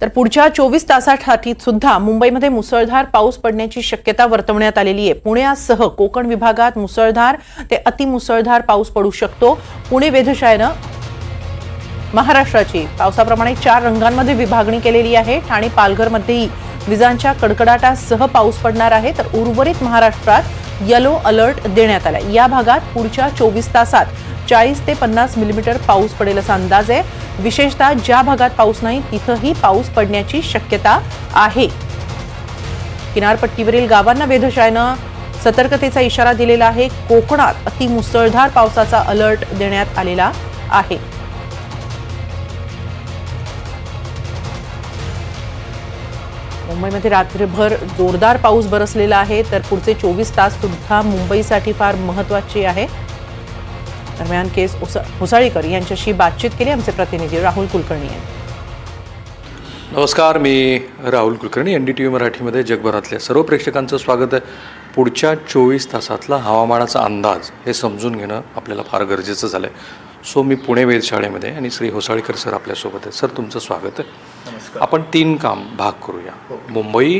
तर पुढच्या चोवीस तासासाठी सुद्धा मुंबईमध्ये मुसळधार पाऊस पडण्याची शक्यता वर्तवण्यात आलेली आहे. पुण्यासह कोकण विभागात मुसळधार ते अतिमुसळधार पाऊस पडू शकतो. पुणे वेधशाळेनं महाराष्ट्राची पावसाप्रमाणे चार रंगांमध्ये विभागणी केलेली आहे. ठाणे पालघरमध्येही विजांच्या कडकडाटासह पाऊस पडणार आहे. तर उर्वरित महाराष्ट्रात येलो अलर्ट देण्यात आलाय. या भागात पुढच्या चोवीस तासात चाळीस ते पन्नास मिलीमीटर पाऊस पडेल असा अंदाज आहे. विशेषतः ज्या भागात पाऊस नाही तिथंही पाऊस पडण्याची शक्यता आहे. किनारपट्टीवरील गावांना वेधशाळेनं सतर्कतेचा इशारा दिलेला आहे. कोकणात अति मुसळधार पावसाचा अलर्ट देण्यात आलेला आहे. मुंबईमध्ये रात्रभर जोरदार पाऊस बरसलेला आहे. तर पुढचे चोवीस तास सुद्धा मुंबईसाठी फार महत्त्वाचे आहे. दरम्यान केस हुसाळीकर यांच्याशी बातचीत केली आमचे प्रतिनिधी राहुल कुलकर्णी यांनी. नमस्कार मी Rahul Kulkarni N D T V मराठीमध्ये जगभरातल्या सर्व प्रेक्षकांचं स्वागत आहे. पुढच्या चोवीस तासातला हवामानाचा अंदाज हे समजून घेणं आपल्याला फार गरजेचं झालं आहे सो मी पुणे वेधशाळेमध्ये आणि श्री होसाळीकर सर आपल्यासोबत आहे सर तुमचं स्वागत आहे. आपण तीन काम भाग करूया. मुंबई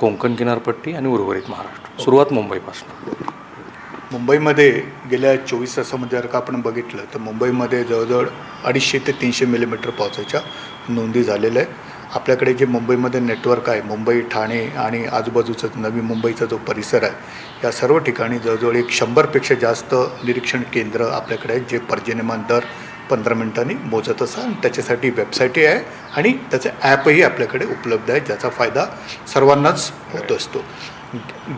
कोकण किनारपट्टी आणि उर्वरित महाराष्ट्र. सुरुवात मुंबईपासून. मुंबईमध्ये गेल्या चोवीस तासामध्ये जर का आपण बघितलं तर मुंबईमध्ये जवळजवळ अडीचशे ते तीनशे मिलीमीटर पावसाच्या नोंदी झालेल्या आहे आपल्याकडे जे मुंबईमध्ये नेटवर्क आहे मुंबई ठाणे आणि आजूबाजूचा नवी मुंबईचा जो परिसर आहे या सर्व ठिकाणी जवळजवळ एक शंभरपेक्षा जास्त निरीक्षण केंद्र आपल्याकडे आहेत जे पर्जन्यमान दर पंधरा मिनिटांनी मोजत असा आणि त्याच्यासाठी वेबसाईटही आहे आणि त्याचं ॲपही आपल्याकडे उपलब्ध आहे ज्याचा फायदा सर्वांनाच होत असतो.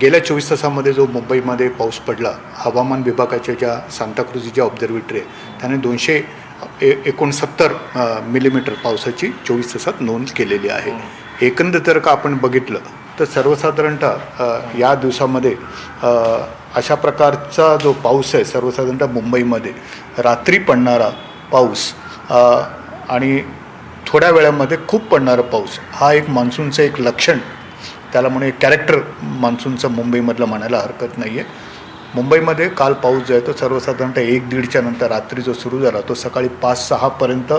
गेल्या चोवीस तासामध्ये जो मुंबईमध्ये पाऊस पडला हवामान विभागाच्या ज्या सांताक्रुझी ज्या ऑब्झर्वेटरी आहे त्याने दोनशे ए एकोणसत्तर मिलीमीटर पावसाची चोवीस तासात नोंद केलेली आहे. एकंदर जर का आपण बघितलं तर सर्वसाधारणतः या दिवसामध्ये अशा प्रकारचा जो पाऊस आहे सर्वसाधारणतः मुंबईमध्ये रात्री पडणारा पाऊस आणि थोड्या वेळामध्ये खूप पडणारा पाऊस हा एक मान्सूनचं एक लक्षण त्याला म्हणे कॅरेक्टर मान्सूनचं मुंबईमधलं म्हणायला हरकत नाही आहे मुंबईमध्ये काल पाऊस जो आहे तो सर्वसाधारणतः एक दीडच्या नंतर रात्री जो सुरू झाला तो सकाळी पाच सहापर्यंत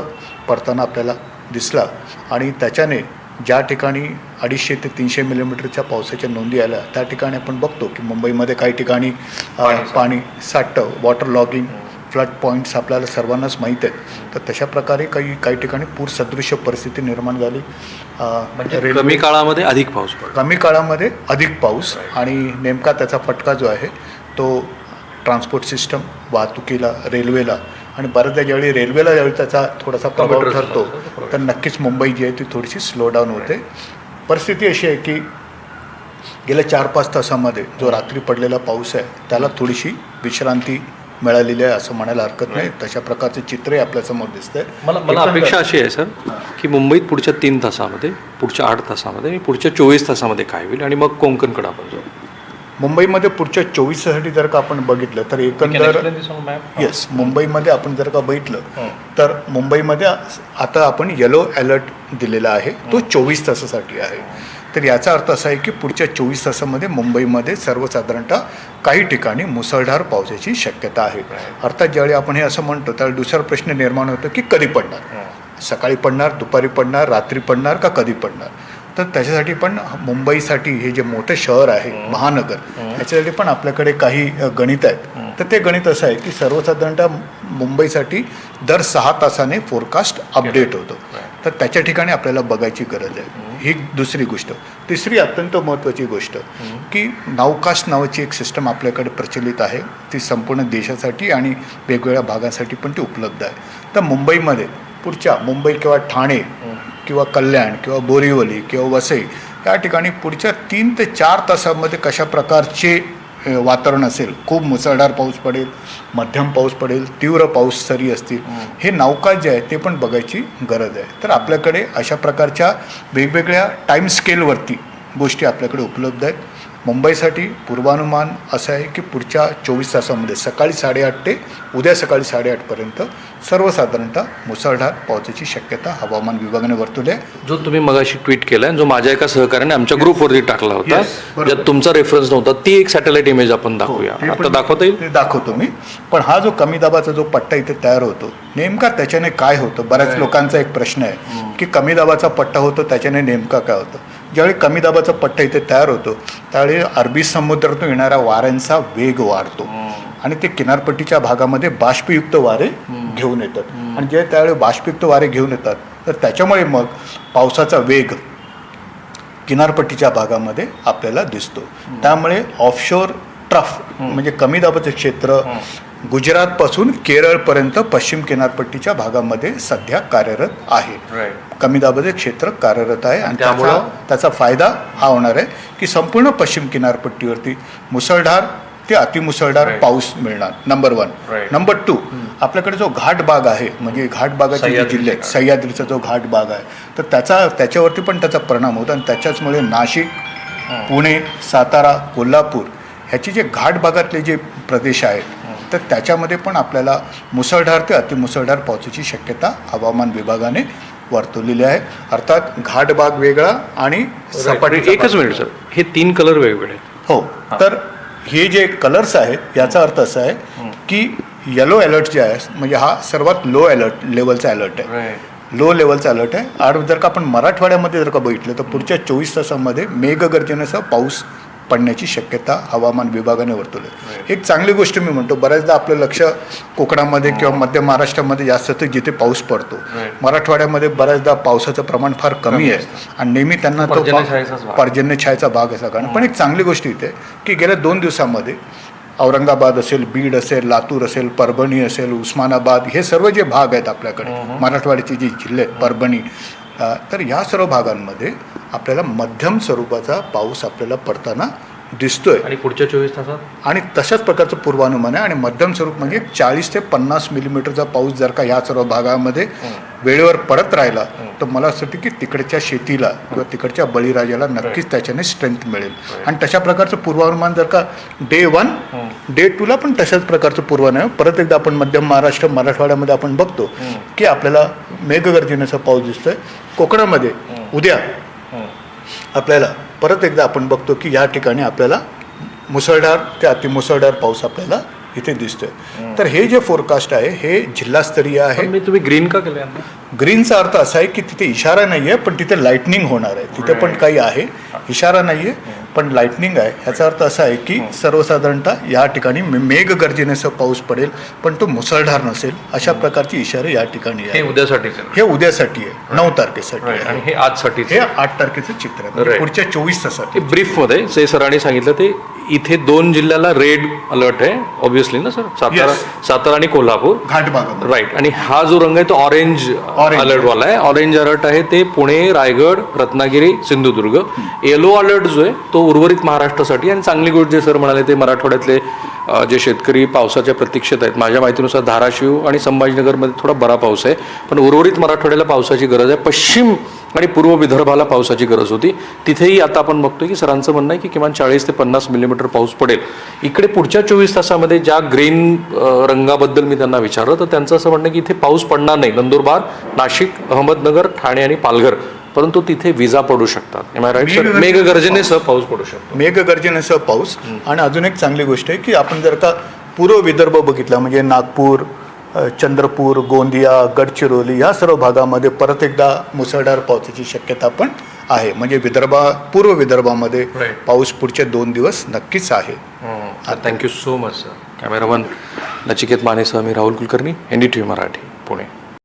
पडताना आपल्याला दिसला. आणि त्याच्याने ज्या ठिकाणी अडीचशे ते तीनशे मिलीमीटरच्या पावसाच्या नोंदी आल्या त्या ठिकाणी आपण बघतो की मुंबईमध्ये काही ठिकाणी पाणी साठतं. वॉटर लॉगिंग फ्लड पॉईंट्स आपल्याला सर्वांनाच माहीत आहेत. तर तशा प्रकारे काही काही ठिकाणी पूर सदृश्य परिस्थिती निर्माण झाली. रेल्वे- कमी काळामध्ये अधिक पाऊस कमी काळामध्ये अधिक पाऊस आणि नेमका त्याचा फटका जो आहे तो ट्रान्सपोर्ट सिस्टम वाहतुकीला रेल्वेला आणि बऱ्याचदा ज्यावेळी रेल्वेला ज्यावेळी त्याचा थोडासा प्रभाव ठरतो तर नक्कीच मुंबई जी आहे ती थोडीशी स्लो डाऊन होते. परिस्थिती अशी आहे की गेल्या चार पाच तासामध्ये जो रात्री पडलेला पाऊस आहे त्याला थोडीशी विश्रांती मिळालेली आहे असं म्हणायला हरकत नाही. तशा प्रकारचे चित्रही आपल्यासमोर दिसतंय. मला मला अपेक्षा अशी आहे सर की मुंबईत पुढच्या तीन तासामध्ये पुढच्या आठ तासामध्ये आणि पुढच्या चोवीस तासामध्ये काय होईल आणि मग कोकणकडे आपण जाऊ. मुंबईमध्ये पुढच्या चोवीस तासासाठी जर का आपण बघितलं तर एकंदर येस मुंबईमध्ये आपण जर का बघितलं तर मुंबईमध्ये आता आपण येलो अलर्ट दिलेला आहे. तो चोवीस तासासाठी आहे. तर याचा अर्थ असा आहे की पुढच्या चोवीस तासामध्ये मुंबईमध्ये सर्वसाधारणतः काही ठिकाणी मुसळधार पावसाची शक्यता आहे. अर्थात ज्यावेळी आपण हे असं म्हणतो त्यावेळी दुसरा प्रश्न निर्माण होतो की कधी पडणार? सकाळी पडणार दुपारी पडणार रात्री पडणार का कधी पडणार? तर त्याच्यासाठी पण मुंबईसाठी हे जे मोठं शहर आहे महानगर याच्यासाठी पण आपल्याकडे काही गणित आहेत. तर ते गणित असं आहे की सर्वसाधारणतः मुंबईसाठी दर सहा तासाने फोरकास्ट अपडेट होतो. तर त्याच्या ठिकाणी आपल्याला बघायची गरज आहे. ही दुसरी गोष्ट. तिसरी अत्यंत महत्त्वाची गोष्ट की नावकास्ट नावाची एक सिस्टम आपल्याकडे प्रचलित आहे. ती संपूर्ण देशासाठी आणि वेगवेगळ्या भागांसाठी पण ती उपलब्ध आहे. तर मुंबईमध्ये पुढच्या मुंबई किंवा ठाणे किंवा कल्याण किंवा बोरिवली किंवा वसई या ठिकाणी पुढच्या तीन ते चार तासामध्ये कशा प्रकारचे वातावरण असेल खूप मुसळधार पाऊस पडेल मध्यम पाऊस पडेल तीव्र पाऊस सरी असतील हे नावका जे आहे ते पण बघायची गरज आहे. तर आपल्याकडे अशा प्रकारच्या वेगवेगळ्या टाईम स्केलवरती गोष्टी आपल्याकडे उपलब्ध आहेत. मुंबईसाठी पूर्वानुमान असं आहे की पुढच्या चोवीस तासामध्ये सकाळी साडेआठ ते उद्या सकाळी साडेआठपर्यंत सर्वसाधारणतः मुसळधार पावसाची शक्यता हवामान विभागाने वर्तवली आहे. जो तुम्ही मगाशी ट्विट केलाय जो माझ्या एका सहकार्याने आमच्या ग्रुपवरती टाकला होता. ज्यात तुमचा रेफरन्स नव्हता ती एक सॅटेलाइट इमेज आपण दाखवूया. ते आता दाखवता येईल? दाखवतो मी. पण हा जो कमी दाबाचा जो पट्टा इथे तयार होतो नेमका त्याच्याने काय होतं? बऱ्याच लोकांचा एक प्रश्न आहे की कमी दाबाचा पट्टा होतो त्याच्याने नेमका काय होतं? ज्यावेळी कमी दाबाचा पट्टा इथे तयार होतो त्यावेळी अरबी समुद्रातून येणाऱ्या वाऱ्यांचा वेग वाढतो. आणि ते किनारपट्टीच्या भागामध्ये बाष्पयुक्त वारे घेऊन येतात. आणि जे त्यावेळी बाष्पयुक्त वारे घेऊन येतात तर त्याच्यामुळे मग पावसाचा वेग किनारपट्टीच्या भागामध्ये आपल्याला दिसतो. त्यामुळे ऑफशोर ट्रफ म्हणजे कमी दाबाचं क्षेत्र गुजरातपासून केरळपर्यंत पश्चिम किनारपट्टीच्या भागामध्ये सध्या कार्यरत आहे. कमी दाबाचे क्षेत्र कार्यरत आहे आणि त्यामुळं- त्याचा फायदा हा होणार आहे की संपूर्ण पश्चिम किनारपट्टीवरती मुसळधार ते अतिमुसळधार पाऊस मिळणार नंबर वन. नंबर टू आपल्याकडे जो घाट बाग आहे म्हणजे घाट बागाचे जे जिल्हे आहेत सह्याद्रीचा जो घाट बाग आहे तर त्याचा त्याच्यावरती पण त्याचा परिणाम होतो आणि त्याच्याचमुळे नाशिक पुणे सातारा कोल्हापूर ह्याचे जे घाट भागातले जे प्रदेश आहेत तर त्याच्यामध्ये पण आपल्याला मुसळधार ते अतिमुसळधार पावसाची शक्यता हवामान विभागाने वर्तवलेली आहे. अर्थात घाट भाग वेगळा आणि सपाटीचा एकच भाग मिनिट सर हे तीन कलर वेगवेगळे. हो. तर हे जे कलर्स आहेत याचा अर्थ असा आहे की येलो अलर्ट जे आहे म्हणजे हा सर्वात लो अलर्ट लेवलचा अलर्ट आहे. लो लेवलचा अलर्ट आहे. आणि जर का आपण मराठवाड्यामध्ये जर का बघितलं तर पुढच्या चोवीस तासामध्ये मेघगर्जनेसह पाऊस पडण्याची शक्यता हवामान विभागाने वर्तवली एक चांगली गोष्ट मी म्हणतो बऱ्याचदा आपलं लक्ष कोकणामध्ये किंवा मध्य महाराष्ट्रामध्ये जास्त असतं जिथे पाऊस पडतो. मराठवाड्यामध्ये बऱ्याचदा पावसाचं प्रमाण फार कमी आहे. आणि नेहमी त्यांना तो भाग. पर्जन्यछायेचा भाग. आहे सगळ्यांना पण एक चांगली गोष्ट इथे की गेल्या दोन दिवसामध्ये औरंगाबाद असेल बीड असेल लातूर असेल परभणी असेल उस्मानाबाद हे सर्व जे भाग आहेत आपल्याकडे मराठवाड्याचे जे जिल्हे आहेत परभणी तर या सर्व भागांमध्ये आपल्याला मध्यम स्वरूपाचा पाऊस आपल्याला पडताना दिसतोय. आणि पुढच्या चोवीस तासात? आणि तशाच प्रकारचं पूर्वानुमान आहे. आणि मध्यम स्वरूप म्हणजे चाळीस ते पन्नास मिलीमीटरचा पाऊस जर का ह्या सर्व भागामध्ये वेळेवर पडत राहिला तर मला असं वाटतं की तिकडच्या शेतीला किंवा तिकडच्या बळीराजाला नक्कीच त्याच्याने स्ट्रेंथ मिळेल. आणि तशा प्रकारचं पूर्वानुमान जर का डे वन डे टूला पण तशाच प्रकारचं पूर्वानुमान. परत एकदा आपण मध्य महाराष्ट्र मराठवाड्यामध्ये आपण बघतो की आपल्याला मेघगर्जनेचा पाऊस दिसतोय. कोकणामध्ये उद्या आपल्याला परत एकदा आपण बघतो की या ठिकाणी आपल्याला मुसळधार ते अतिमुसळधार पाऊस आपल्याला इथे दिसतोय. तर हे जे फोरकास्ट आहे हे जिल्हास्तरीय आहे. मी तुम्ही ग्रीन का केलं? ग्रीनचा अर्थ असा आहे की तिथे इशारा नाही आहे पण तिथे लाईटनिंग होणार आहे. तिथे पण काही आहे. इशारा नाही आहे पण लाईटनिंग आहे. ह्याचा अर्थ असा आहे की सर्वसाधारणतः या ठिकाणी मे- मेघगर्जनेसह पाऊस पडेल पण तो मुसळधार नसेल. अशा प्रकारचे इशारे या ठिकाणी हे आहे. हे उद्यासाठी आहे. नऊ तारखेसाठी. आणि हे आजसाठी हे आठ तारखेचं चित्र आहे. म्हणजे. पुढच्या चोवीस तासात ब्रीफमध्ये जे सरांनी सांगितलं ते इथे दोन जिल्ह्याला रेड अलर्ट आहे ऑब्व्हियसली ना सर सातारा Yes. सातारा आणि कोल्हापूर. घाट भागामध्ये. राईट आणि हा जो रंग आहे तो ऑरेंज. अलर्ट वाला आहे. ऑरेंज अलर्ट आहे ते पुणे रायगड रत्नागिरी सिंधुदुर्ग. येलो अलर्ट जो आहे तो उर्वरित महाराष्ट्रासाठी. आणि चांगली गोष्ट जे सर म्हणाले ते मराठवाड्यातले जे शेतकरी पावसाच्या प्रतीक्षेत आहेत माझ्या माहितीनुसार धाराशिव आणि संभाजीनगरमध्ये थोडा बरा पाऊस आहे. पण उर्वरित मराठवाड्याला पावसाची गरज आहे. पश्चिम आणि पूर्व विदर्भाला पावसाची गरज होती. तिथेही आता आपण बघतोय की सरांचं म्हणणं आहे की किमान चाळीस ते पन्नास मिलीमीटर पाऊस पडेल. इकडे पुढच्या चोवीस तासामध्ये ज्या ग्रीन रंगाबद्दल मी त्यांना विचारलं तर त्यांचं असं म्हणणं आहे की इथे पाऊस पडणार नाही. नंदुरबार नाशिक अहमदनगर ठाणे आणि पालघर. परंतु तिथे विजा पडू शकतात. मेघगर्जनेसह पाऊस. पडू शकतो. मेघगर्जनेसह पाऊस. आणि अजून एक चांगली गोष्ट आहे की आपण जर का पूर्व विदर्भ बघितला म्हणजे नागपूर चंद्रपूर गोंदिया गडचिरोली या सर्व भागामध्ये परत एकदा मुसळधार पावसाची शक्यता पण आहे. म्हणजे विदर्भा पूर्व विदर्भामध्ये. पाऊस पुढचे दोन दिवस नक्कीच आहे. Thank you so much sir cameraman Nachiket मानेसह me Rahul Kulkarni N D T V Marathi Pune.